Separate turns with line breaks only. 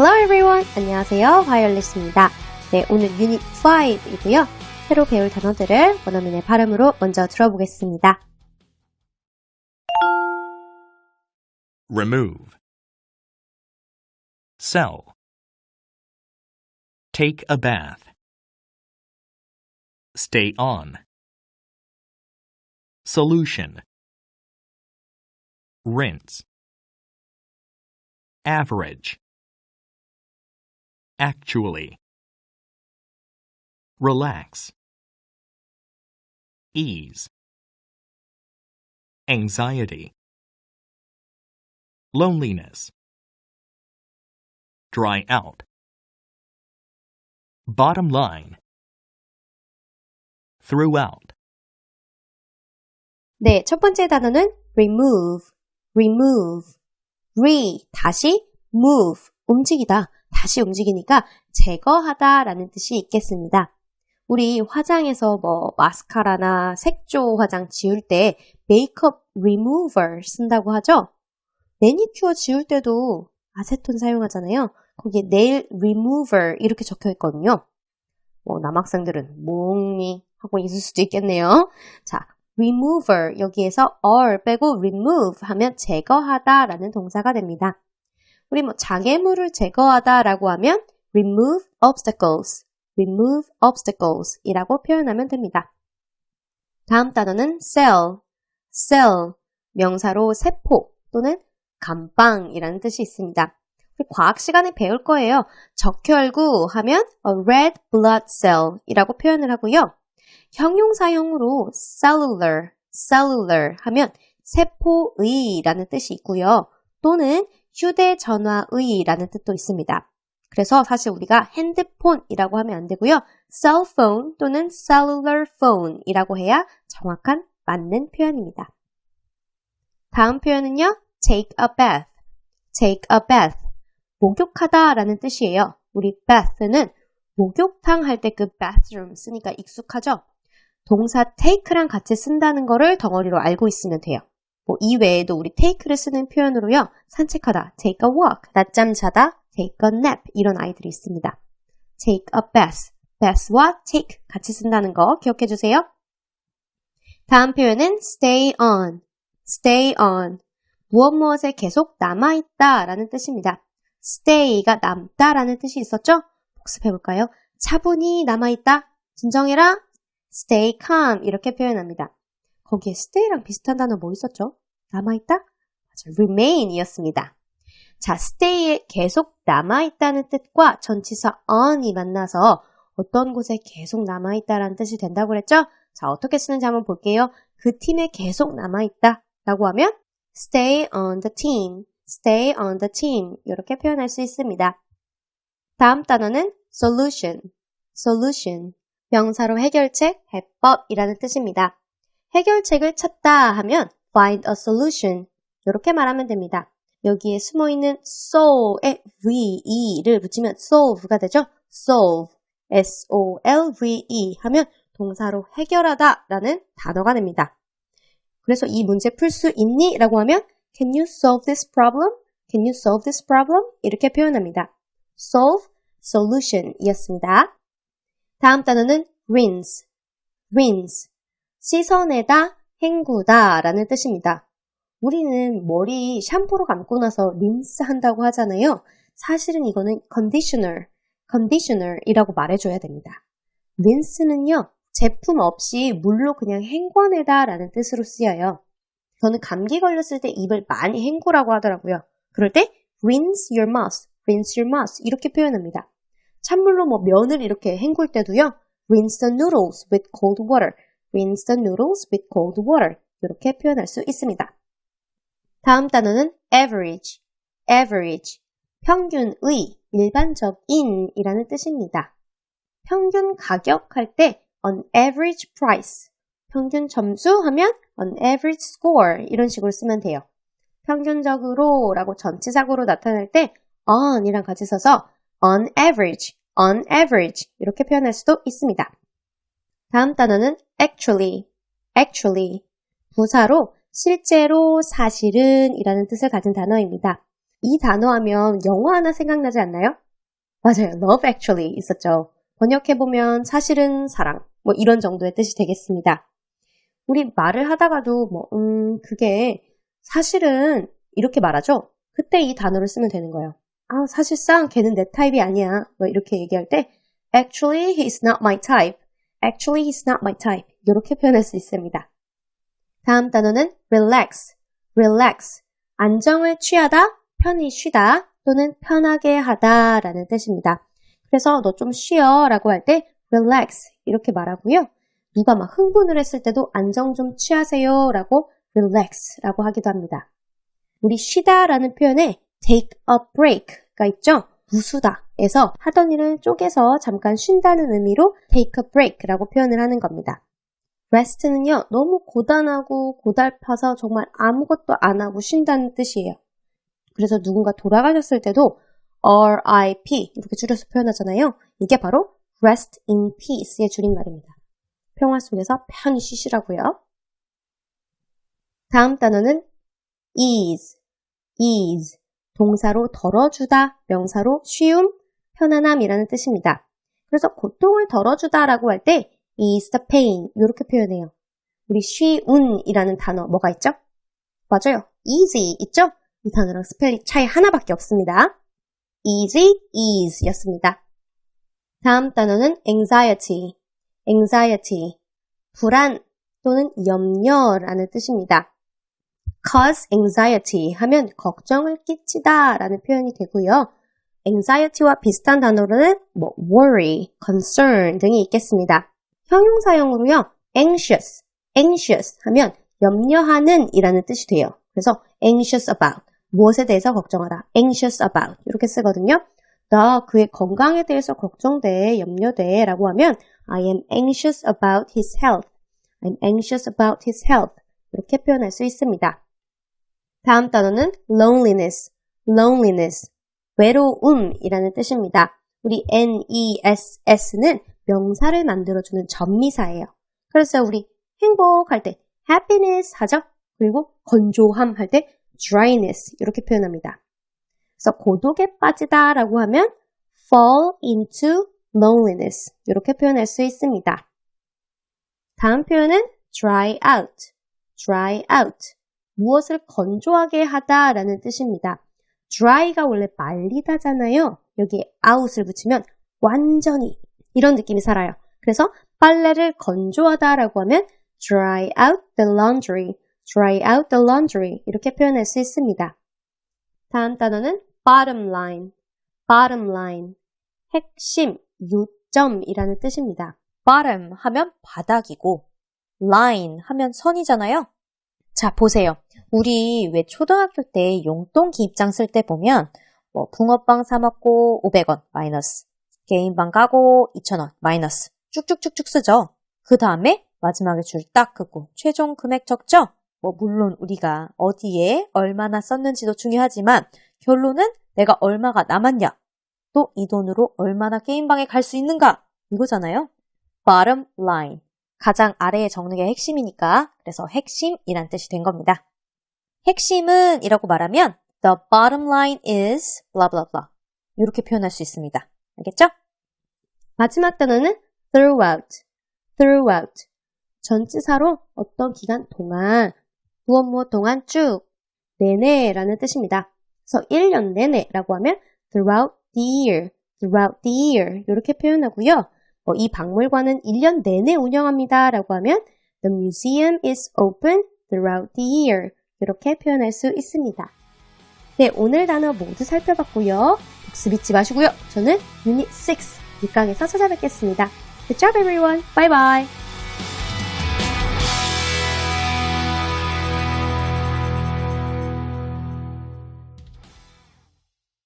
Hello everyone. 안녕하세요. 바이올리스입니다. 네, 오늘 유닛 5이고요. 새로 배울 단어들을 원어민의 발음으로 먼저 들어보겠습니다.
remove, sell, take a bath, stay on, solution, rinse, average, actually, relax, ease, anxiety, loneliness, dry out, bottom line, throughout.
네, 첫 번째 단어는 remove, remove, re, 다시, move, 움직이다, 다시 움직이니까 제거하다 라는 뜻이 있겠습니다. 우리 화장에서 뭐 마스카라나 색조 화장 지울 때 메이크업 리무버 쓴다고 하죠? 매니큐어 지울 때도 아세톤 사용하잖아요. 거기에 네일 리무버 이렇게 적혀 있거든요. 뭐 남학생들은 몽미 하고 있을 수도 있겠네요. 자, remover 여기에서 r 빼고 remove 하면 제거하다 라는 동사가 됩니다. 우리 뭐 장애물을 제거하다라고 하면 remove obstacles, remove obstacles 이라고 표현하면 됩니다. 다음 단어는 cell, cell, 명사로 세포 또는 감방이라는 뜻이 있습니다. 과학 시간에 배울 거예요. 적혈구 하면 a red blood cell 이라고 표현을 하고요. 형용사형으로 cellular, cellular 하면 세포의라는 뜻이 있고요. 또는 휴대전화의라는 뜻도 있습니다. 그래서 사실 우리가 핸드폰이라고 하면 안 되고요. cell phone 또는 cellular phone이라고 해야 정확한 맞는 표현입니다. 다음 표현은요. take a bath, take a bath. 목욕하다 라는 뜻이에요. 우리 bath는 목욕탕 할 때 그 bathroom 쓰니까 익숙하죠? 동사 take랑 같이 쓴다는 거를 덩어리로 알고 있으면 돼요. 뭐 이외에도 우리 take를 쓰는 표현으로요. 산책하다, take a walk, 낮잠 자다, take a nap 이런 아이들이 있습니다. take a bath, bath와 take 같이 쓴다는 거 기억해 주세요. 다음 표현은 stay on, stay on. 무엇 무엇에 계속 남아있다 라는 뜻입니다. stay가 남다 라는 뜻이 있었죠? 복습해 볼까요? 차분히 남아있다. 진정해라. stay calm 이렇게 표현합니다. 거기에 stay랑 비슷한 단어 뭐 있었죠? 남아있다? 맞아, remain이었습니다. 자, stay에 계속 남아있다는 뜻과 전치사 on이 만나서 어떤 곳에 계속 남아있다라는 뜻이 된다고 그랬죠? 자, 어떻게 쓰는지 한번 볼게요. 그 팀에 계속 남아있다 라고 하면 stay on the team, stay on the team 이렇게 표현할 수 있습니다. 다음 단어는 solution, solution 명사로 해결책, 해법이라는 뜻입니다. 해결책을 찾다 하면 find a solution 이렇게 말하면 됩니다. 여기에 숨어있는 solve의 ve를 붙이면 solve가 되죠. solve, s-o-l-v-e 하면 동사로 해결하다 라는 단어가 됩니다. 그래서 이 문제 풀 수 있니? 라고 하면 Can you solve this problem? Can you solve this problem? 이렇게 표현합니다. solve, solution 이었습니다. 다음 단어는 rinse, rinse. 씻어내다, 헹구다 라는 뜻입니다. 우리는 머리 샴푸로 감고 나서 린스 한다고 하잖아요. 사실은 이거는 conditioner, conditioner이라고 말해줘야 됩니다. 린스는요, 제품 없이 물로 그냥 헹궈내다 라는 뜻으로 쓰여요. 저는 감기 걸렸을 때 입을 많이 헹구라고 하더라고요. 그럴 때 rinse your mouth, rinse your mouth 이렇게 표현합니다. 찬물로 뭐 면을 이렇게 헹굴 때도요. rinse the noodles with cold water, rinse the noodles with cold water 이렇게 표현할 수 있습니다. 다음 단어는 average, average, 평균의, 일반적인이라는 뜻입니다. 평균 가격 할 때 on average price, 평균 점수 하면 on average score 이런 식으로 쓰면 돼요. 평균적으로 라고 전치사구로 나타낼 때 on이랑 같이 써서 on average, on average 이렇게 표현할 수도 있습니다. 다음 단어는 actually, actually 부사로 실제로 사실은 이라는 뜻을 가진 단어입니다. 이 단어 하면 영화 하나 생각나지 않나요? 맞아요. Love Actually 있었죠. 번역해보면 사실은 사랑, 뭐 이런 정도의 뜻이 되겠습니다. 우리 말을 하다가도 뭐, 음, 그게 사실은 이렇게 말하죠? 그때 이 단어를 쓰면 되는 거예요. 아, 사실상 걔는 내 타입이 아니야. 뭐 이렇게 얘기할 때 Actually, he's not my type. Actually, he's not my type. 이렇게 표현할 수 있습니다. 다음 단어는 relax, relax. 안정을 취하다, 편히 쉬다 또는 편하게 하다 라는 뜻입니다. 그래서 너 좀 쉬어 라고 할 때 relax 이렇게 말하고요. 누가 막 흥분을 했을 때도 안정 좀 취하세요 라고 relax 라고 하기도 합니다. 우리 쉬다 라는 표현에 take a break가 있죠? 무수다 에서 하던 일을 쪼개서 잠깐 쉰다는 의미로 take a break라고 표현을 하는 겁니다. rest는요, 너무 고단하고 고달파서 정말 아무것도 안 하고 쉰다는 뜻이에요. 그래서 누군가 돌아가셨을 때도 RIP 이렇게 줄여서 표현하잖아요. 이게 바로 rest in peace의 줄임말입니다. 평화 속에서 편히 쉬시라고요. 다음 단어는 ease, ease. 동사로 덜어주다, 명사로 쉬움, 편안함이라는 뜻입니다. 그래서 고통을 덜어주다라고 할때 ease the pain 이렇게 표현해요. 우리 쉬운이라는 단어 뭐가 있죠? 맞아요. easy 있죠? 이 단어랑 스펠링 차이 하나밖에 없습니다. easy, ease 였습니다. 다음 단어는 anxiety, anxiety, 불안 또는 염려라는 뜻입니다. cause anxiety 하면 걱정을 끼치다 라는 표현이 되고요. Anxiety와 비슷한 단어로는 뭐 worry, concern 등이 있겠습니다. 형용사형으로요. anxious, anxious 하면 염려하는 이라는 뜻이 돼요. 그래서 anxious about, 무엇에 대해서 걱정하다, anxious about 이렇게 쓰거든요. 나 그의 건강에 대해서 걱정돼, 염려돼 라고 하면 I am anxious about his health. I'm anxious about his health. 이렇게 표현할 수 있습니다. 다음 단어는 loneliness, loneliness, 외로움이라는 뜻입니다. 우리 ness는 명사를 만들어주는 전미사예요. 그래서 우리 행복할 때 happiness 하죠. 그리고 건조함 할 때 dryness 이렇게 표현합니다. 그래서 고독에 빠지다 라고 하면 fall into loneliness 이렇게 표현할 수 있습니다. 다음 표현은 dry out, dry out. 무엇을 건조하게 하다 라는 뜻입니다. Dry가 원래 말리다잖아요. 여기에 out을 붙이면 완전히 이런 느낌이 살아요. 그래서 빨래를 건조하다라고 하면 dry out the laundry, dry out the laundry 이렇게 표현할 수 있습니다. 다음 단어는 bottom line, bottom line, 핵심, 요점이라는 뜻입니다.
bottom 하면 바닥이고 line 하면 선이잖아요. 자, 보세요. 우리 왜 초등학교 때 용돈 기 입장 쓸 때 보면 뭐 붕어빵 사 먹고 500원 마이너스, 게임방 가고 2,000원 마이너스 쭉쭉쭉쭉 쓰죠. 그 다음에 마지막에 줄 딱 긋고 최종 금액 적죠? 뭐 물론 우리가 어디에 얼마나 썼는지도 중요하지만 결론은 내가 얼마가 남았냐 또 이 돈으로 얼마나 게임방에 갈 수 있는가 이거잖아요. bottom line 가장 아래에 적는 게 핵심이니까 그래서 핵심이란 뜻이 된 겁니다. 핵심은 이라고 말하면 the bottom line is blah blah blah 이렇게 표현할 수 있습니다. 알겠죠?
마지막 단어는 throughout, throughout. 전치사로 어떤 기간 동안, 무엇 무엇 동안 쭉, 내내라는 뜻입니다. 그래서 1년 내내라고 하면 throughout the year, throughout the year 이렇게 표현하고요. 어, 이 박물관은 1년 내내 운영합니다. 라고 하면 The museum is open throughout the year. 이렇게 표현할 수 있습니다. 네, 오늘 단어 모두 살펴봤고요. 복습 잊지 마시고요. 저는 유닛 6 밑강에서 찾아뵙겠습니다. Good job everyone. Bye bye.